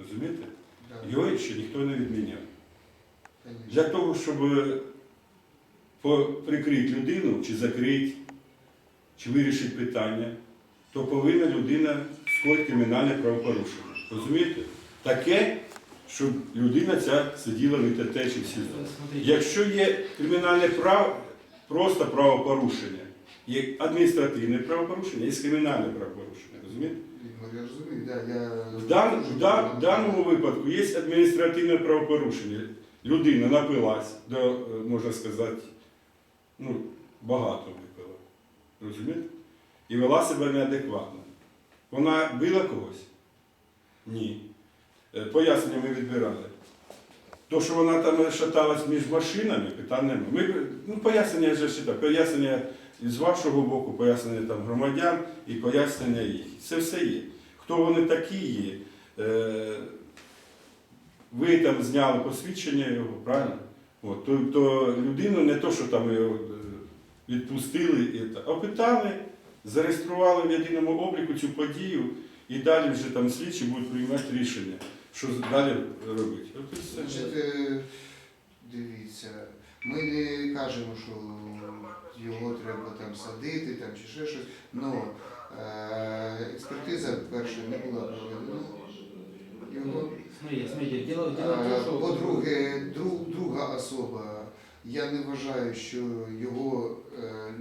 Розумієте? Його ще ніхто не відміняв. Для того, щоб е, прикрити людину, чи закрити, чи вирішити питання, то повинна людина скоїти кримінальне правопорушення. Розумієте? Таке, щоб людина ця сиділа в ІТТ чи в СІЗО. Якщо є кримінальне право, просто правопорушення, є адміністративне правопорушення, є кримінальне правопорушення. Розумієте? Ну, я розумію, да, я... В, дан, в, дан- в даному випадку є адміністративне правопорушення. Людина напилась, до, е, можна сказати, ну, багато випила. Розумієте? І вела себе неадекватно. Вона била когось? Ні. Е, Пояснення ми відбирали. То, що вона там шаталась між машинами, питань немає. Ми, ну, пояснення вже читав, пояснення з вашого боку, пояснення там громадян і пояснення їх. Це все є. Хто вони такі є? Е, ви там зняли посвідчення його, правильно? От, то, то людину не то, що там його е, відпустили, і опитали, зареєстрували в єдиному обліку цю подію, і далі вже там слідчі будуть приймати рішення, що далі робити. От. Значить, е, дивіться, ми не кажемо, що його треба там садити там, чи ще щось. Но е, експертиза перша не була проведена. Його. Е. По-друге, друг, друга особа. Я не вважаю, що його е,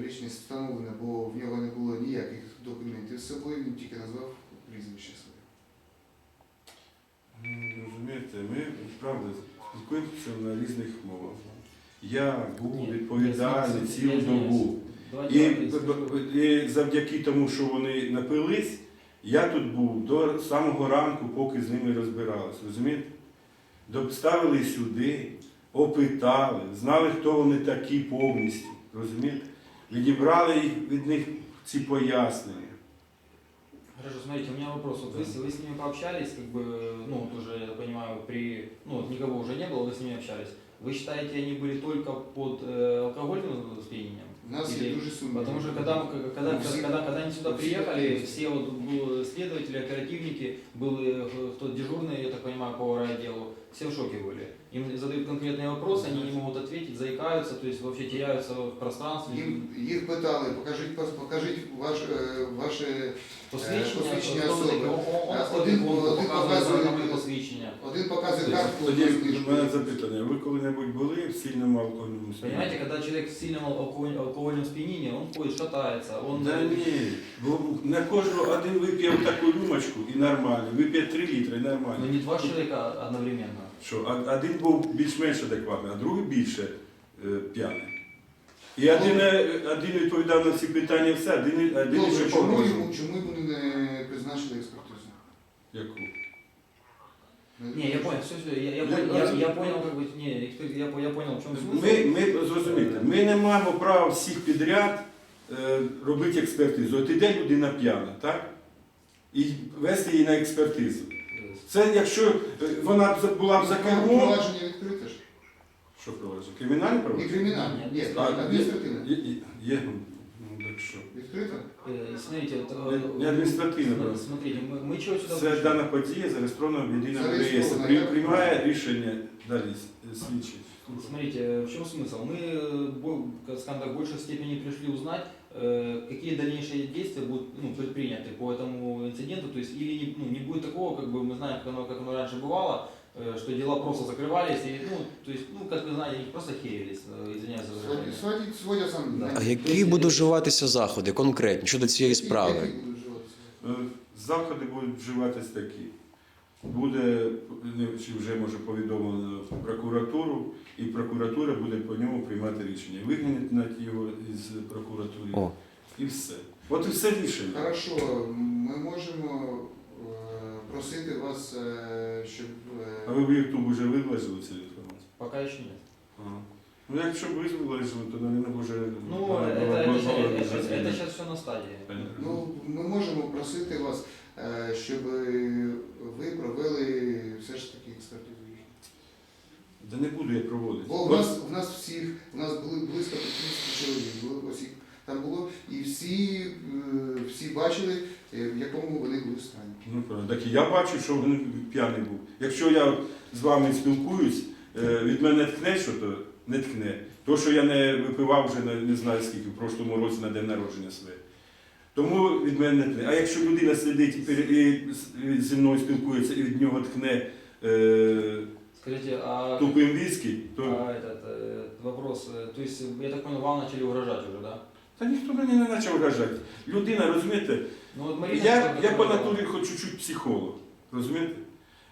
лічність встановлена, бо в нього не було ніяких документів з собою, він тільки назвав прізвище своє. Ну, Розумієте, ми правда спілкуємося на різних мовах. Я був Ні, відповідальний ні, цілу я извиняюсь. добу. Давайте І, говорить. і завдяки тому, що вони напились, я тут був до самого ранку, поки з ними розбиралися. Розумієте? Доставили сюди, опитали, знали, хто вони такі повністю. Розумієте? Відібрали їх від них ці пояснення. Хорошо, смотрите, у меня вопрос. Вот вы, с- вы с ними пообщались, как бы, ну, вот уже, я так понимаю, при, ну, вот никого уже не было, вы с ними общались. Вы считаете, они были только под э, алкогольным спьянением? У нас є Или- дуже сумні. Потому что когда, мы- когда, когда, У всех- когда, когда они сюда у всех приехали, есть. все вот был следователи, оперативники, был э, кто дежурный, я так понимаю, по райотделу, все в шоке были. Им задают конкретные вопросы, они не могут ответить, заикаются, то есть вообще теряются в пространстве. Їм, їх питали, покажіть, пас- покажіть ваш, е, ваше Посвідчення, особи. О- о- один- ходить, он один показує показує- посвідчення. один показує картку. Тоді одну в книжку. мене запитання, ви коли-небудь були в сильному алкогольному? Понимаете, когда человек в сильном алкоголь- алкогольном спьянении, он ходит, шатается, он... Да ні, бо на кожного один вип'є таку рюмочку і нормально, вип'є 3 літри і Но нормально. не два человека одновременно Що, а- один був більш-менш адекватний, а другий більше е, п'яний. І один, е, один відповідав на всі питання все, один, один Добре, ще чому погрожував. йому, чому йому не призначили експертизу? Яку? Не, я понял, все, все, я, я, Я- понял, я, я- я понял, как бы, не, эксперт- я, по- я понял, в чем смысл. Ми, ми зрозумієте, ми не маємо права всіх підряд е, робити експертизу. От іде людина п'яна, так? І вести її на експертизу. Це якщо е, вона б за- була б за кермом. Провадження відкрите ж. Що провадження? Кримінальне Не провадження? кримінальне, ні, А, адміністративне. Є, є, є, ну так що. Відкрите? Э, Смотрите, вот, Не- э, не административно см- просто. Смотрите, мы, мы чего сюда Це пришли? дана подія зареєстрована в єдиному реєстрі. Зареєстрована, При- я- Приймає рішення далі с- слідчий. Смотрите, э, в чем смысл? Мы, э, бо- как скажем так, в большей степени пришли узнать, э, какие дальнейшие действия будут ну, предприняты по этому инциденту. То есть или не, ну, не будет такого, как бы мы знаем, как оно, как оно раньше бывало, э, что дела просто закрывались, и, ну, то есть, ну, как вы знаете, они просто херились, э, извиняюсь за выражение. Сводять, сводять сам. Да. А які будуть вживатися заходи конкретні щодо цієї справи? Які будуть вживатися? Е, Заходи будуть вживатись такі. Буде, не, чи вже може повідомлено в прокуратуру, і прокуратура буде по ньому приймати рішення. Вигнати його із прокуратури. О. І все. От і все рішення. Хорошо, ми можемо е, просити вас, е, щоб А е, ви в YouTube вже виложили цю інформацію? Пока еще нет. Ага. Ну, якщо б ви виложили, то, мабуть, вже... Ну, була- это, була- это, була- это, була это, вже зміна. сейчас все на стадии. Понятно. ну, ми можемо просити вас, е, щоб ви провели все ж таки експертизу їхню. Да не буду я проводити. Бо в нас, в нас всіх, у нас були близько 50 чоловік, було осіб там було, і всі, е, всі бачили, е, в якому вони були стані. Ну, так і я бачу, що він п'яний був. Якщо я з вами спілкуюсь, е, від мене тхне, що то не тхне. То, що я не випивав вже не, не знаю скільки, в прошлому році на день народження своє. Тому від мене не тхне. А якщо людина сидить і, пере- і з- і зі мною спілкується і від нього тхне е, Скажите, а, тупим віскі, то а этот э, вопрос, э, то есть, я так понял, вам начали угрожать уже, да? та ніхто мені не почав вражати. Людина, розумієте, Ну вот Марина... Я, которая- я по натурі хоч чуть-чуть психолог, розумієте?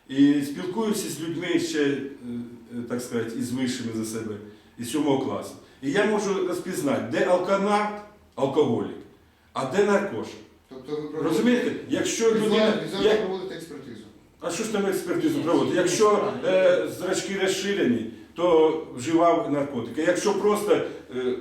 І спілкуюся з людьми ще, е, е, так сказати, із вищими за себе, із сьомого класу. І я можу розпізнати, де алканавт, алкоголік, а де наркош? Тобто ви проводите- Розумієте? Якщо людина. Візуально, візуально як- проводите експертизу. а що ж там експертизу проводити? Якщо е, зрачки розширені, то вживав наркотики. Якщо просто е,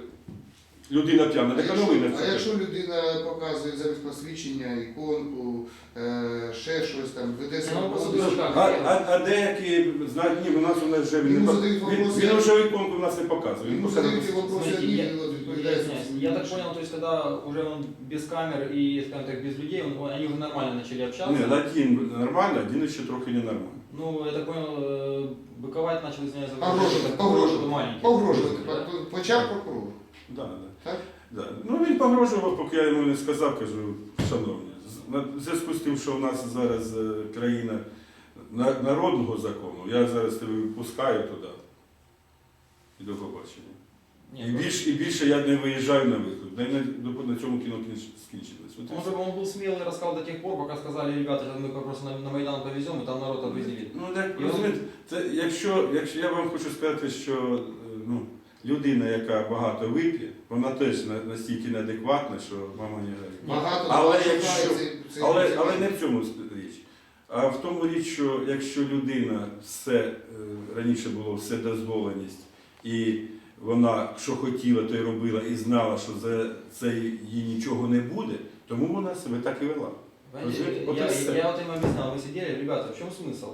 людина п'яна, А так якщо, новина а якщо людина показує замість посвідчення, іконку, е, ще щось там, веде себе поводу. А, а, а деякі знають, ні, у нас у нас вже він, Йому пок- задають він, вопроси, він вже іконку в нас не показує. Він показує. задають вопроси, Смотрите, я, він от я відповідає я так понял, то есть когда уже он без камер и, скажем так, без людей, он, они уже нормально начали общаться. Ні, один нормально, один ще трохи ненормально. Ну, я так понял, э, быковать начал, извиняюсь, за Погрожувати, такой маленький. Погрожувати. Да. По- Почав прокурор. Да, да. Так? Да. Ну він погрожував, поки я йому не сказав, кажу, шановні, з- на- в зв'язку з тим, що у нас зараз е, країна на- народного закону, я зараз тебе випускаю туди. І до побачення. Нет, І ну, більше, і більше я не виїжджаю на вихід. На, на, на цьому кіно кінч- скінчилось. От і Может бы он был смелый и рассказал до тех пор, пока сказали, ребята, сейчас мы просто на, на Майдан повезем, и там народ определит. Ну, так, І он- розумієте, це, якщо, якщо я вам хочу сказати, що е, ну, людина, яка багато вип'є, вона теж на- настільки неадекватна, що мама не грає. Багато Але хто якщо- шукає цей- цей Але, інцидент. але не в цьому річ. А в тому річ, що якщо людина все е, раніше було все дозволеність, і вона що хотіла, то й робила, і знала, що за це їй нічого не буде, тому вона себе так і вела. Понимаете, Розумієте, от і я, все. я вот им объяснял, мы сидели, ребята, в чем смысл?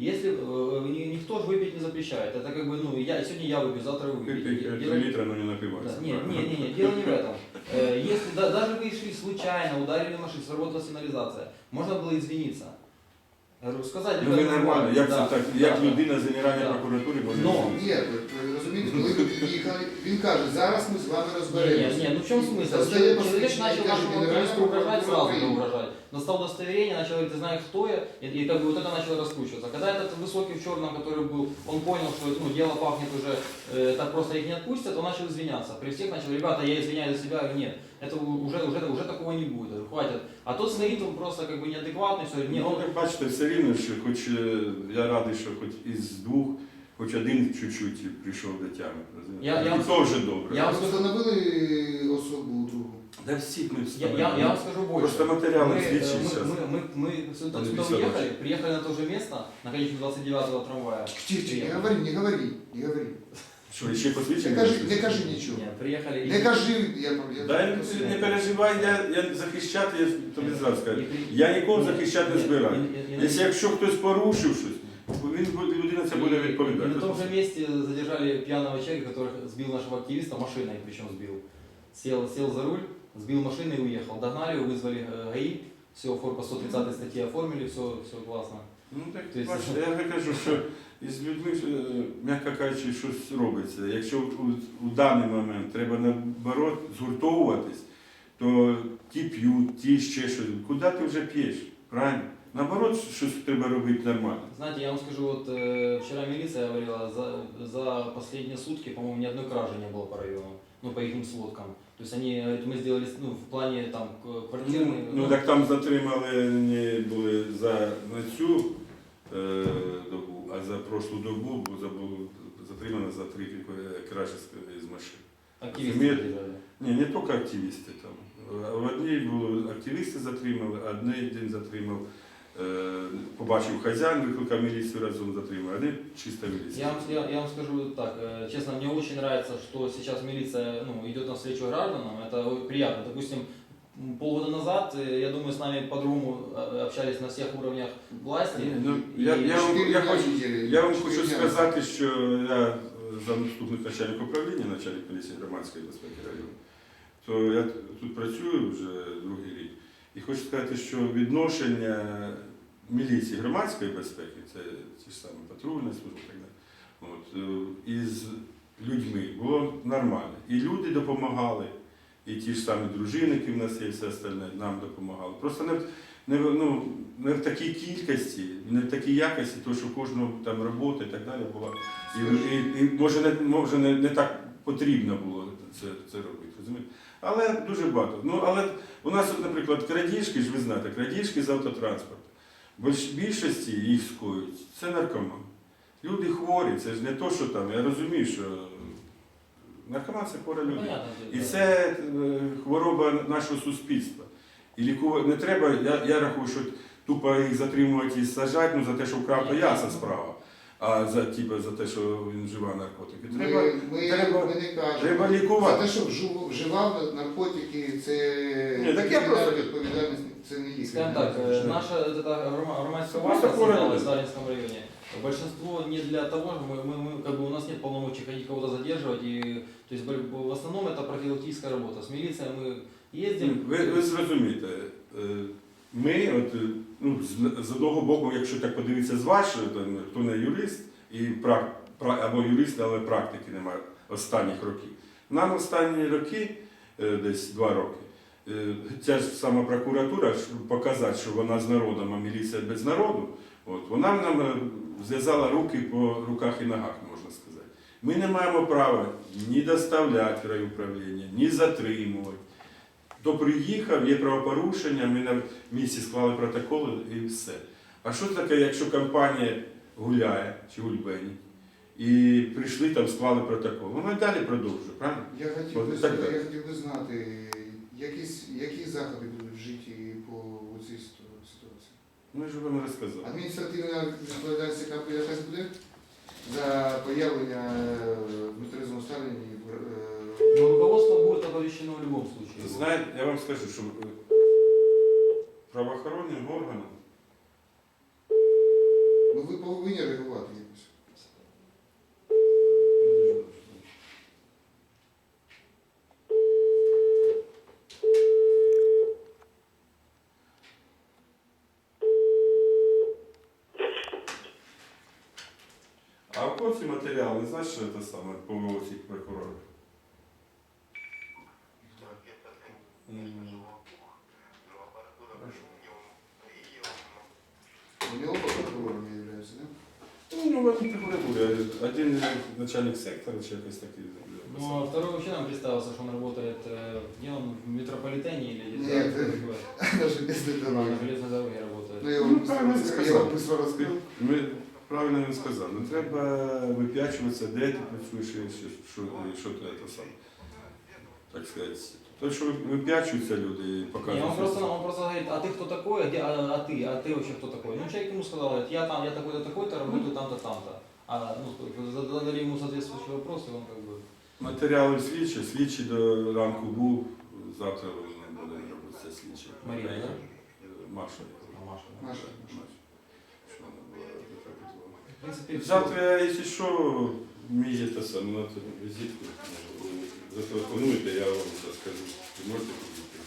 Если э, ни- никто же выпить не запрещает, это как бы, ну, я, сегодня я выпью, завтра вы Ти, выпьете. ти, Дело- літра, ну не напивайся. Да, нет, нет, нет, нет, дело не в этом. Э, Если да- даже вы шли случайно, ударили машину, сработала сигнализация, можно было извиниться. Я говорю, сказать, Ну ви ребята, нормально, як да, це так, да, як да. людина з Генеральної Да. прокуратури може Но- зробити? Ні, ви- ви розумієте, коли ви під'їхали, він каже, зараз ми з вами Не, розберемося. не, ну в чем смысл? Достає Человек посвідчення і начал каже, нашему «Генеральна активисту угрожать, прокуратура сразу України». же угрожать. Достал удостоверение, начал говорить, ты знаешь, кто я, и, и как бы вот это начало раскручиваться. Когда этот высокий в черном, который был, он понял, что ну, дело пахнет уже, э, так просто их не отпустят, он начал извиняться. При всех начал, ребята, я извиняюсь за себя, Я говорю, нет, это у- уже, уже, уже такого не будет, Я говорю, хватит. А тот стоит, он просто как бы неадекватный, все, не, Ну, он, ви бачите, все рівно, що хоч е, я радий, що хоч із двох, хоч один чуть-чуть прийшов до тями. розумієте? Я- я І вам- то вже добре. я Ви вам встановили особу другу? Да всіх ми я, встановили. я, я вам скажу больше. Просто матеріали Мы, э, слідчі мы, зараз. мы, мы, мы сюда, Они сюда беседуют. уехали, приехали на то же место, на конечном 29-го трамвая. Тихо, не говори, не говори, не говори. Що, ще посвідчення? Не кажи, не кажи нічого. Нет, приехали... и- Не кажи, я, я, Дай не переживай, я, я захищати, я тобі зразу скажу. И при- Я нікого Ні, захищати не ні, збираю. і- і- і- Якщо, якщо хтось порушив щось, він буде- людина це буде И- и відповідати. на том же месте задержали пьяного человека, который сбил нашего активиста машиной, причем сбил. Сел, сел за руль, сбил машину и уехал. Догнали его, вызвали э, ГАИ, все, по 130 статье оформили, все, все классно. Ну так То есть- бачите, я вже кажу, що із людьми, е, м'яко кажучи, щось робиться. Якщо у, у даний момент треба наоборот згуртовуватись, то ті п'ють, ті ще щось. Куди ти вже п'єш? Правильно? Наоборот, щось треба робити нормально. Знаете, я вам скажу, вот э, вчера милиция говорила, за, за последние сутки, по-моему, ни одной кражи не было по району, ну, по их сводкам. То есть они, говорят, мы сделали, ну, в плане там к- Ну, квартирный... ну так там затримали не були за на цю е, добу, а за прошлу добу бу- за- було затримано за три е, кражі з- з машин. активисты Разумеете? задержали. Ні, не тільки активісти там. А В одній були активісти затримали, а одний день затримав, е, побачив хазяїн, викликав міліцію разом затримав, а один чиста міліція. Я вам, я, я вам скажу так, э, честно, мне очень нравится, что сейчас милиция ну, идет навстречу гражданам, это о- приятно. Допустим, м, полгода назад, э, я думаю, с нами по-другому э, общались на всех уровнях власти. Ну, я, я, вам, Чотири я, дня хочу, неділі, я вам чотири хочу дня. сказати, що я е, заступник начальника управління, начальник поліції громадської безпеки району, то я тут працюю вже другий рік. І хочу сказати, що відношення міліції громадської безпеки, це ті ж самі патрульна служба і так далі, от, е, із людьми було нормально. І люди допомагали, і ті ж самі дружинники в нас є, і все остальне нам допомагали. Просто не, не, ну, не в такій кількості, не в такій якості, то що кожного там робота і так далі була. І, і, і може, не, може не, не так потрібно було це, це робити. розумієте? Але дуже багато. Ну, але у нас, от, наприклад, крадіжки, ж ви знаєте, крадіжки з автотранспорту. Більш- більшості їх скоюють, це наркоман. Люди хворі, це ж не то, що там. Я розумію, що наркоман це хвора людина. І це е, хвороба нашого суспільства. І лікувати не треба, я, я рахую, що тупо їх затримувати і саджати, ну за те, що вкрав, то ясна справа А за, типу, за те, що він вживає наркотики. Треба, Ми, ми, треба- ми не кажемо. треба За лікувати. те, що вжив- вживав наркотики, це Ні, так я кримінальна просто- відповідальність, це не є. Скажем так, кримінальна э, наша вот эта грома- громадская Просто власть хоррор. создалась в Сталинском районе. Большинство не для того, что мы, мы, мы, как бы у нас нет полномочий ходить кого-то задерживать. И, то есть в основном это профилактическая работа. С милицией мы ездим. Ви, ви зрозумієте, е, ми, от, е, ну, з, одного боку, якщо так подивитися з вашої, то ну, хто не юрист, і пра, пра, або юрист, але практики немає останніх років. Нам останні роки, е, десь два роки, е, ця ж сама прокуратура, щоб показати, що вона з народом, а міліція без народу, от, вона нам зв'язала руки по руках і ногах, можна сказати. Ми не маємо права ні доставляти райуправління, ні затримувати. Хто приїхав, є правопорушення, ми на місці склали протоколи і все. А що таке, якщо компанія гуляє чи гульбенить, і прийшли там, склали протокол? Вона далі продовжує, правильно? Я хотів От би, так, я хотів би знати, якісь, які заходи будуть вжиті по цій ситуації. Ми ж вам розказали. Адміністративна відповідальність яка якась буде за появлення е, в нетрезвому стані оповещено в любом случае. Знаєте, я вам скажу, що е, правоохоронним органам Ну ви повинні реагувати якось. А в кого ці матеріали, не знаєш, що це саме по цих прокурорів? Ну, в одній прокуратурі. Один начальник сектора чи якось такий. Ну, а второй вообще нам представился, что он работает, э, где он, в метрополитене или где-то Нет, такое? Навіть без на дороги. железной дороге работает. Ну, я Ну, вам правильно быстро- сказав. я вам быстро розкажу. Ми правильно він сказав. Не треба вип'ячуватися, де ти працюєш, і що, що, і що ти це саме. Так сказати. То, що вип'ячуються люди і Не, показують. он просто, он просто говорит, а ты кто такой, а, где- а, а ты, а ты вообще кто такой? Ну, человек ему сказал, говорит, я там, я такой-то, такой-то, работаю там-то, там-то. А, ну, задали ему соответствующие вопросы, он как бы... Матеріали слідчі, слідчі до ранку був, завтра не буде робити це слідчі. Марія, Е, да? Маша. А, Маша, да? Маша. Що вона була Петра Петрова. В принципе, всё. Завтра, якщо що, мій це саме на ту візитку. Зателефонуйте, я вам це скажу. Ви можете підійти.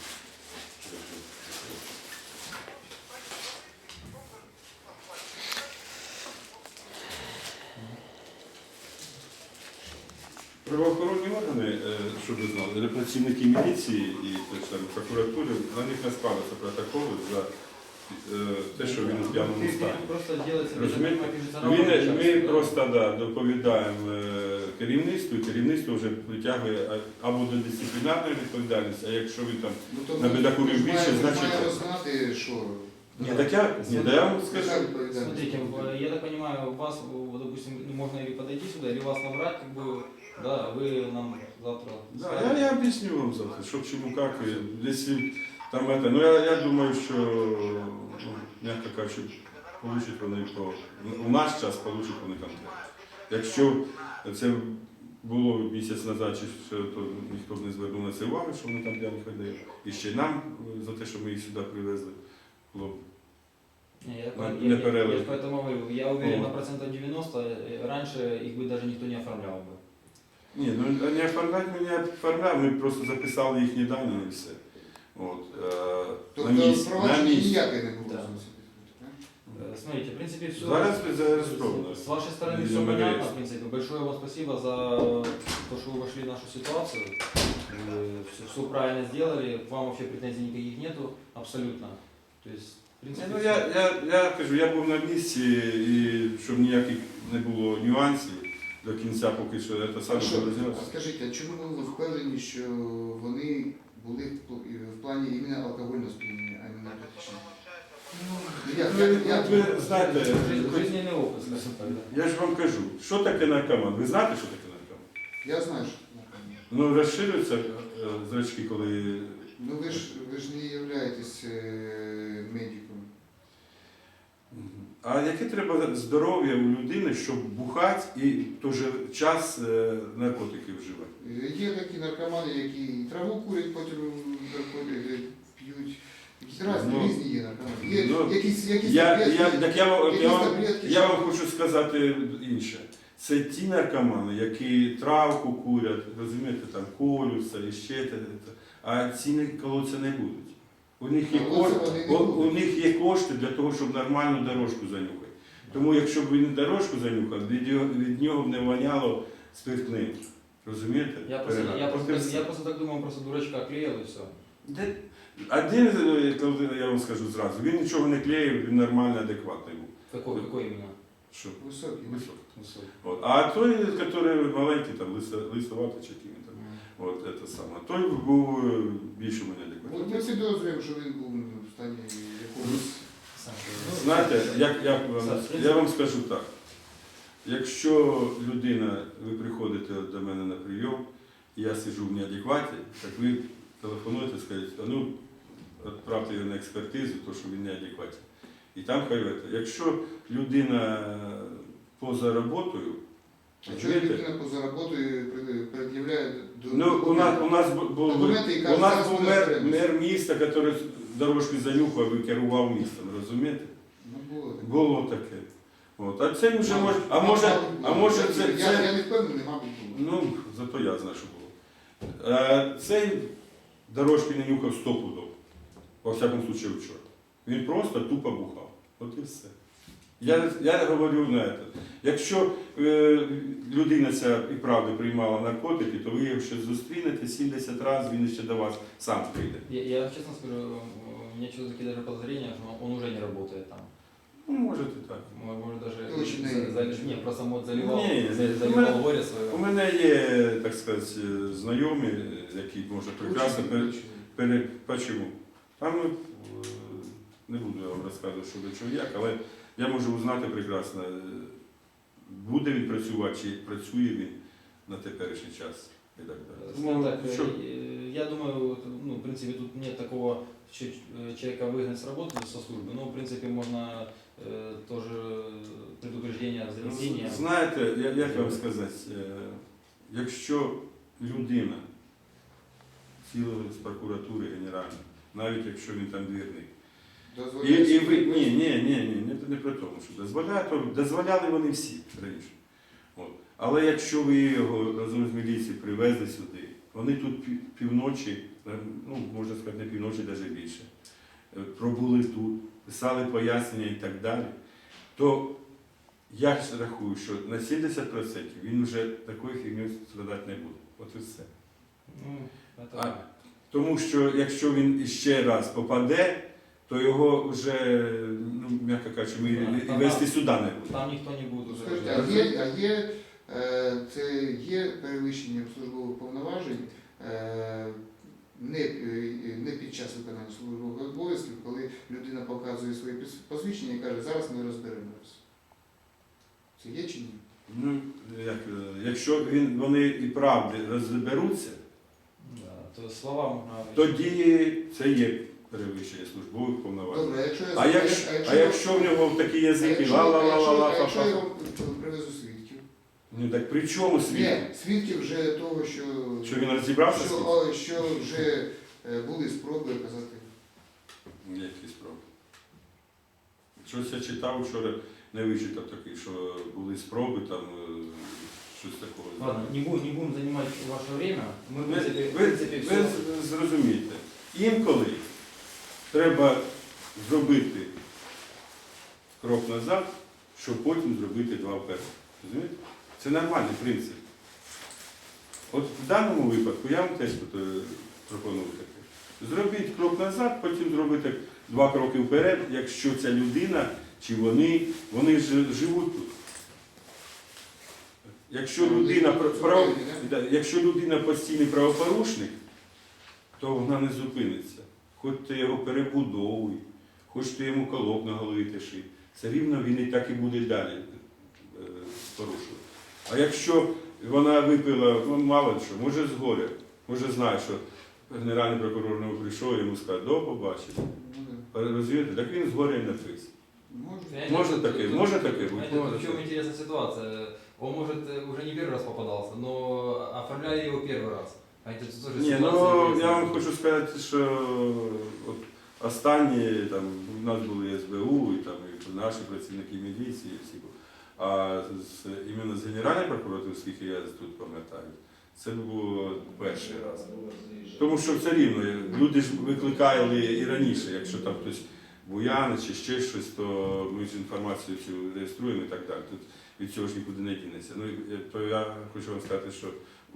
Правоохоронні органи, е, щоб ви знали, працівники міліції і так само, прокуратури, на них не складаються протоколи за те, що він у п'яному Ты- стані. ты Просто делается, Розумієте? пишется Ми, не- рапорт, ми сейчас, просто да, доповідаємо е, керівництву, і керівництво вже притягує а- або до дисциплінарної відповідальності, а якщо він там. Ну, то На ми- бедокурів ми ж більше, маємо- значить, Маємо так. знати, що... Ні, так я, ні, да я вам Яка скажу. відповідальність? Смотрите, э, я так понимаю, вас, э, допустим, ну, можно или подойти сюда, или вас набрать, как бы, да, вы нам завтра Да, я, я об'ясню вам завтра, що к чому, як. і Якщо там это, ну я, я думаю, що, ну, м'яко кажучи, получать вони по, у наш час получать вони контракт. Якщо це було місяць назад, чи що, то ніхто б не звернув на це увагу, що вони там п'яні ходили. І ще нам е, за те, що ми їх сюди привезли, було б Не, я, Ну, я, не я- перерыв. я поэтому говорю, я уверен О. на процентов 90, э, раньше их бы даже никто не оформлял бы. Ні, ну не оформляти ми не оформляємо, ми просто записали їхні дані і все. От, е, на Тобто місці. На провадження місці. ніяке не було. Да. зовсім, так? Смотрите, в принципе, все. Зараз зареєстровано. С вашей стороны Не все номер понятно, рейса. в принципе. Большое вам спасибо за то, что вы вошли в нашу ситуацию. все, все правильно сделали. К вам вообще претензий никаких нету, абсолютно. То есть, в принципе, Ну, всё. я, я, я кажу, я був на місці і щоб ніяких не було нюансів до кінця, поки що це А саме що, розвивалося. скажіть, а чому ви впевнені, що вони були в пл- в плані іменно алкогольного сп'яніння, а не наркотичного? Ну, Ви, як- як- ви знаєте, жизненный опыт, скажем так, да. я ж вам кажу, що таке наркоман? Ви знаєте, що таке наркоман? Я знаю, що наркоман. Ну, розширюються е, зрачки, коли. Ну ви ж ви ж не являєтесь е, медиком. А яке треба здоров'я у людини, щоб бухати і в той же час е, наркотики вживати? Е, Є такі наркомани, які і траву курять, потім наркотики п'ють. Якісь різні, Ну, різні є наркомани. Є ну, якісь, якісь Я, таблетки, я, так я, вам- якісь я, вам, я вам хочу сказати інше. Це ті наркомани, які травку курять, розумієте, там колються і ще те, те. а ці колоться не будуть. У них, є кошти, у, у них є кошти для того, щоб нормальну дорожку занюхати. Тому якщо б він дорожку занюхав, від, його- від нього б не воняло спиртним. Розумієте? Я просто, Перегар. я, От просто, і так- все. я просто так думаю, он просто дурачка клеил и все. Де- Один, е, коли я вам скажу зразу, він нічого не клеїв, він нормально, адекватний був. Какой, какой именно? Що? Високий. Високий. От. А той, який маленький, там, лисо- лисоватий чи який він там. От це саме. Той був е, більш у мене адекватний. От ми підозрюємо, що він був в стані якогось. Сам Знаєте, як, як вам, я вам скажу так. Якщо людина, ви приходите до мене на прийом, і я сиджу в неадекваті, так ви телефонуєте, скажете, а ну, відправте його на експертизу, то що він в неадекваті. І там хай. Якщо людина поза роботою, Якщо людина поза роботою пред'являє Ну, у нас, у нас бу- був, у нас був мер, мер міста, який дорожки занюхав і керував містом, розумієте? Ну, було. Було таке. От. А це вже може, а може, а може Я- це, Я, це я не впевнений, мабуть, було. ну, зато я знаю, що було. Е, Цей дорожки не нюхав стопудов, во всякому случаю вчора. Він просто тупо бухав. От і все. Я, я говорю на це. Якщо е, людина ця і правда приймала наркотики, то ви його ще зустрінете 70 разів, він ще до вас сам прийде. Я, я честно скажу, э, у меня что-то такие даже подозрения, что он уже не работает там. Ну, може і так. Мо- Может даже Ты очень за- наивный. за- не, просто мод заливал, Не, за- у заливал меня- горе У свое. мене є, так сказати, знайомі, які може прекрасно Очень, пере, очень. пере, почему. Там е, не буду я вам розказувати, що до чого як, але я можу узнати прекрасно, е, буде він працювати чи працює він на теперішній час і так далі. Скажем так, що? э, я думаю, вот, ну, в принципе, тут нет такого, что э, человека выгнать с работы, со службы, но, в принципе, можно э, тоже предупреждение, занесение. Знаєте, я- як вам сказати, е, якщо людина цілилась з прокуратури генеральної, навіть якщо він там двірник, і, і ви, ні, ні, ні, ні, не, не про тому, що дозволяє, то дозволяли вони всі раніше. От. Але якщо ви його разом з міліцією привезли сюди, вони тут півночі, е, ну можна сказати, не півночі, навіть більше, е, пробули тут, писали пояснення і так далі, то я рахую, що на 70% він вже такою фігньою страдати не буде. От і все. Ну. А, Тому що якщо він іще раз попаде, то його вже, ну, м'яко кажучи, ми і там- вести сюди не будемо. Там никто не будет уже. Скажіть, а є, а є, е, це є перевищення службових повноважень е, не, е, не під час виконання службових обов'язків, коли людина показує свої посвідчення і каже, зараз ми розберемося. Це є чи ні? Ну, як, якщо він, вони і правди розберуться, Да, то слова тоді це є перевищення службових повноважень. Добре, а якщо я А якщо, а якщо в нього такі а язики якщо- ла ла а якщо- ла а якщо я вам привезу свідків? Ну так при чому світ? Ні, свідків вже того, що, Що він розібрався? що, з цим? о, що вже е, були спроби казати. Які спроби? Щось я читав вчора, не вичитав такий, що були спроби там е, щось такого. Ладно, не будем, не будем занимать ваше время. Мы, в Ви, принципе, в ви, принципе, ви все... крок назад, щоб потім зробити два вперед. Розумієте? Це нормальний принцип. От в даному випадку я вам теж е, пропоную таке. Зробіть крок назад, потім зробити два кроки вперед, якщо ця людина чи вони, вони ж живуть тут. Якщо людина, прав- Якщо людина постійний правопорушник, то вона не зупиниться Хоч ти його перебудовуй, хоч ти йому колок на голові тиши, все рівно він і так і буде далі е, порушувати. А якщо вона випила, ну мало що, може згоря, може знає, що генеральний прокурор не прийшов, йому сказав, до побачення. Ну, Розумієте, так він згоря і написав. да. Може. Понимаете, Може тут- таке, тут- може таке бути. Понимаете, тут в чем интересная ситуация? Он, может, э, уже не первый раз попадался, но оформляли его первый раз. Ні, ну я вам хочу сказати, що от останні там у нас були СБУ, і там і наші працівники міліції, і всі. А з іменно з Генеральної прокуратури, скільки я тут пам'ятаю, це було перший раз. Тому що все рівно люди ж викликали і раніше, якщо там хтось буяни чи ще щось, то ми ж інформацію цю реєструємо і так далі. Тут від цього ж нікуди не дінеться. Ну, то я хочу вам сказати, що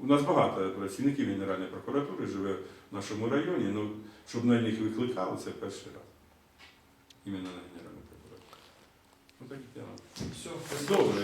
у нас багато працівників Генеральної прокуратури живе в нашому районі, ну, щоб на них викликали, це перший раз. Іменно на Генеральну прокуратуру. Ну, так і я. Все, Добре.